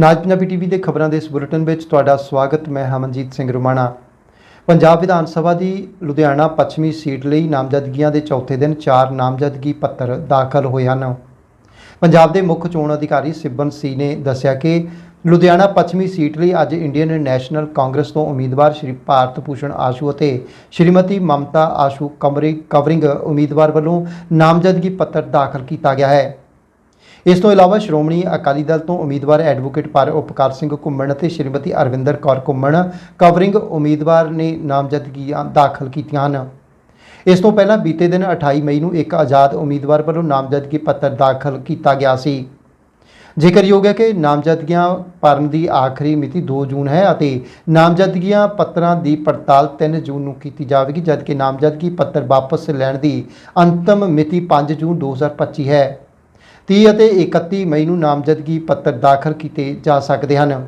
ਨਾਜ Punjabi TV ਦੇ ਖਬਰਾਂ ਦੇ ਇਸ ਬੁਲੇਟਿਨ ਵਿੱਚ ਤੁਹਾਡਾ ਸਵਾਗਤ, ਮੈਂ ਹਮਨਜੀਤ ਸਿੰਘ ਰੁਮਾਣਾ। ਪੰਜਾਬ ਵਿਧਾਨ ਸਭਾ ਦੀ ਲੁਧਿਆਣਾ ਪੱਛਮੀ ਸੀਟ ਲਈ ਨਾਮਜ਼ਦਗੀਆਂ ਦੇ ਚੌਥੇ ਦਿਨ ਚਾਰ ਨਾਮਜ਼ਦਗੀ ਪੱਤਰ ਦਾਖਲ ਹੋਏ ਹਨ। ਪੰਜਾਬ ਦੇ ਮੁੱਖ ਚੋਣ ਅਧਿਕਾਰੀ ਸਿਬਨ ਸੀ ਨੇ ਦੱਸਿਆ ਕਿ ਲੁਧਿਆਣਾ ਪੱਛਮੀ ਸੀਟ ਲਈ ਅੱਜ ਇੰਡੀਅਨ ਨੈਸ਼ਨਲ ਕਾਂਗਰਸ ਤੋਂ ਉਮੀਦਵਾਰ ਸ਼੍ਰੀ ਭਾਰਤ ਭੂਸ਼ਣ ਆਸ਼ੂ ਅਤੇ ਸ਼੍ਰੀਮਤੀ ਮਮਤਾ ਆਸ਼ੂ ਕਮਰੀ ਕਵਰਿੰਗ ਉਮੀਦਵਾਰ ਵੱਲੋਂ ਨਾਮਜ਼ਦਗੀ ਪੱਤਰ ਦਾਖਲ ਕੀਤਾ ਗਿਆ ਹੈ। ਇਸ ਤੋਂ ਇਲਾਵਾ ਸ਼੍ਰੋਮਣੀ ਅਕਾਲੀ ਦਲ ਤੋਂ ਉਮੀਦਵਾਰ ਐਡਵੋਕੇਟ ਪਰ ਉਪਕਾਰ ਸਿੰਘ ਘੁੰਮਣ ਅਤੇ ਸ਼੍ਰੀਮਤੀ ਅਰਵਿੰਦਰ ਕੌਰ ਘੁੰਮਣ ਕਵਰਿੰਗ ਉਮੀਦਵਾਰ ਨੇ ਨਾਮਜ਼ਦਗੀਆਂ ਦਾਖਲ ਕੀਤੀਆਂ ਹਨ। ਇਸ ਤੋਂ ਪਹਿਲਾਂ ਬੀਤੇ ਦਿਨ 28 ਮਈ ਨੂੰ ਇੱਕ ਆਜ਼ਾਦ ਉਮੀਦਵਾਰ ਵੱਲੋਂ ਨਾਮਜ਼ਦਗੀ ਪੱਤਰ ਦਾਖਲ ਕੀਤਾ ਗਿਆ ਸੀ। ਜ਼ਿਕਰਯੋਗ ਹੈ ਕਿ ਨਾਮਜ਼ਦਗੀਆਂ ਭਰਨ ਦੀ ਆਖਰੀ ਮਿਤੀ 2 ਜੂਨ ਹੈ ਅਤੇ ਨਾਮਜ਼ਦਗੀਆਂ ਪੱਤਰਾਂ ਦੀ ਪੜਤਾਲ 3 ਜੂਨ ਨੂੰ ਕੀਤੀ ਜਾਵੇਗੀ, ਜਦਕਿ ਨਾਮਜ਼ਦਗੀ ਪੱਤਰ ਵਾਪਸ ਲੈਣ ਦੀ ਅੰਤਮ ਮਿਤੀ 5 ਜੂਨ 2025 ਹੈ। 30 ਅਤੇ 31 ਮਈ ਨੂੰ ਨਾਮਜ਼ਦਗੀ ਪੱਤਰ ਦਾਖਲ ਕੀਤੇ ਜਾ ਸਕਦੇ ਹਨ।